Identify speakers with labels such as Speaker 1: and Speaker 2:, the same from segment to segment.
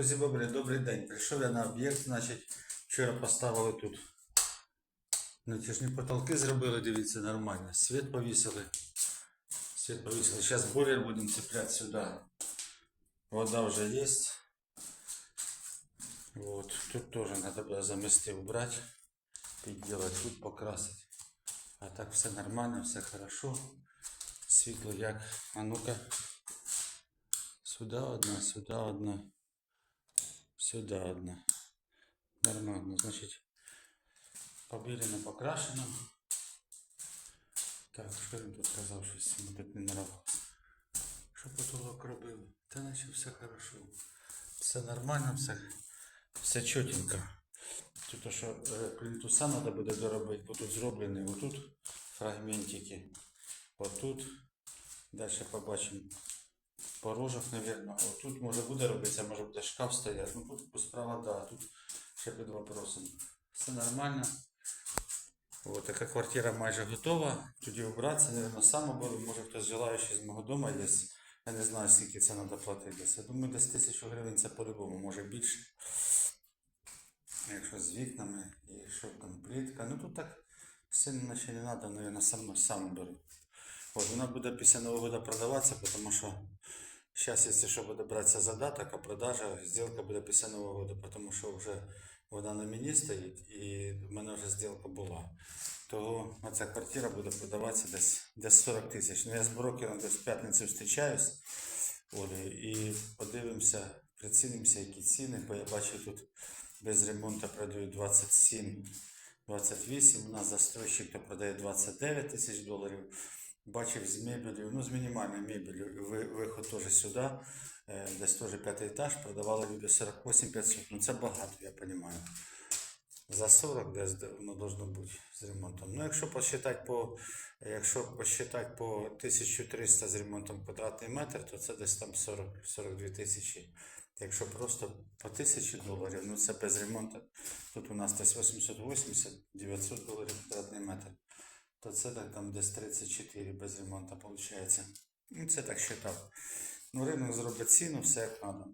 Speaker 1: Друзі, добрий, добрий день. Прийшов я на об'єкт, значить, вчора поставили тут. Натяжні потолки зробили, дивіться, нормально. Світ повісили. Світ повісили. Зараз бойлер будемо цепляти сюди. Вода вже є. Вот. Тут тоже надо было замести убрать, підділати, тут покрасити. А так все нормально, все хорошо. Світло як. А ну-ка. Сюди одна, сюди одна. Сюди одна. Нормально, значить. Побілено покрашено. Так, що він тут казав, щось тут не нравилось. Що потолок робили? Та наче все хорошо. Все нормально, все, все чотенько. Тут що е, плінтуса треба буде доробити, бо тут зроблені отут фрагментики. Отут. Далі побачимо порожок, наверное. Отут може буде робитися, може буде шкаф стояти. Ну тут справа, да, тут ще під вопросом. Все нормально. От така квартира майже готова. Тоді убратися, наверное, сам оберу. Може хтось желаючий з мого дому є. Я не знаю, скільки це треба платити. Я думаю, десь тисячу гривень це по-любому, може більше. Якщо з вікнами і що там плітка. Ну тут так сильно наче не треба, наверное, сам, сам беру. От, вона буде після Нового року продаватися, тому що зараз, якщо що буде братися задаток, а продажа, зділка буде після Нового року, тому що вже вона на мені стоїть і в мене вже зділка була. Того ця квартира буде продаватися десь, десь 40 тисяч. Ну я з брокером десь в п'ятницю зустрічаюсь. І подивимося, прицінимося, які ціни, бо я бачу тут без ремонту продають 27 28, у нас застройщик то продає 29 тисяч доларів. Бачив з мебелью, ну з мінімальною мебелью, виход теж сюди, е, десь теж п'ятий етаж, продавали люди 48 500, ну це багато, я розумію. За 40 десь воно должно бути з ремонтом. Ну, якщо посчитати по, якщо посчитати по 1300 з ремонтом квадратний метр, то це десь там 40, 42 тисячі. Якщо просто по 1000 доларів, ну це без ремонту. Тут у нас десь 880-900 доларів квадратний метр. То це так там десь 34 без ремонту виходить. Ну, це так считав. Ну, ринок зробить ціну, все як треба.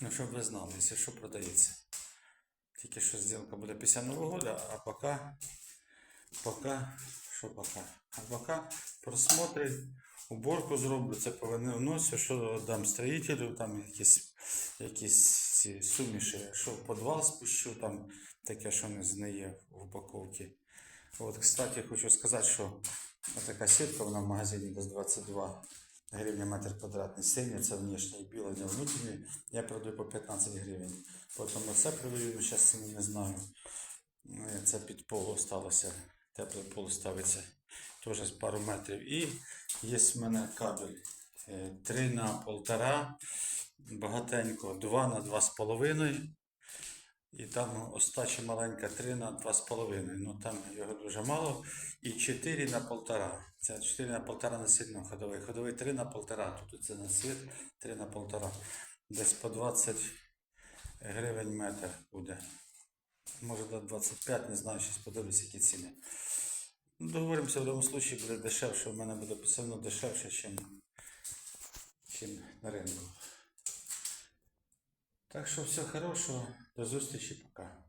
Speaker 1: Ну, щоб ви знали, якщо що продається. Тільки що зділка буде після Нового року, а поки, поки, що поки? А поки просмотри, уборку зроблю, це повинні вносю, що дам строїтелю, там якісь, якісь ці суміші, що в підвал спущу, там таке, що не знає в упаковці. От, кстати, хочу сказати, що така сітка, вона в магазині десь 22 гривня метр квадратний. Синя, це внешній, біла, не внутрішній. Я продаю по 15 гривень. Потім оце продаю, ну зараз ціни не знаю. Ну, Це під пол осталося. Теплий пол ставиться. Теж з пару метрів. І є в мене кабель 3 на 1,5, багатенько, 2 на 2,5. І там остача маленька 3 на 2,5. Ну там його дуже мало. І 4 на 1,5. Це 4 на 1,5 не сильно ходовий. Ходовий 3 на 1,5. Тут це на світ 3 на 1,5. Десь по 20 гривень метр буде. Може до 25, не знаю, щось подивлюсь, які ціни. Ну, договоримося, в будь-якому випадку буде дешевше. У мене буде одно дешевше, ніж на ринку. Так що все хорошого, до зустрічі, пока.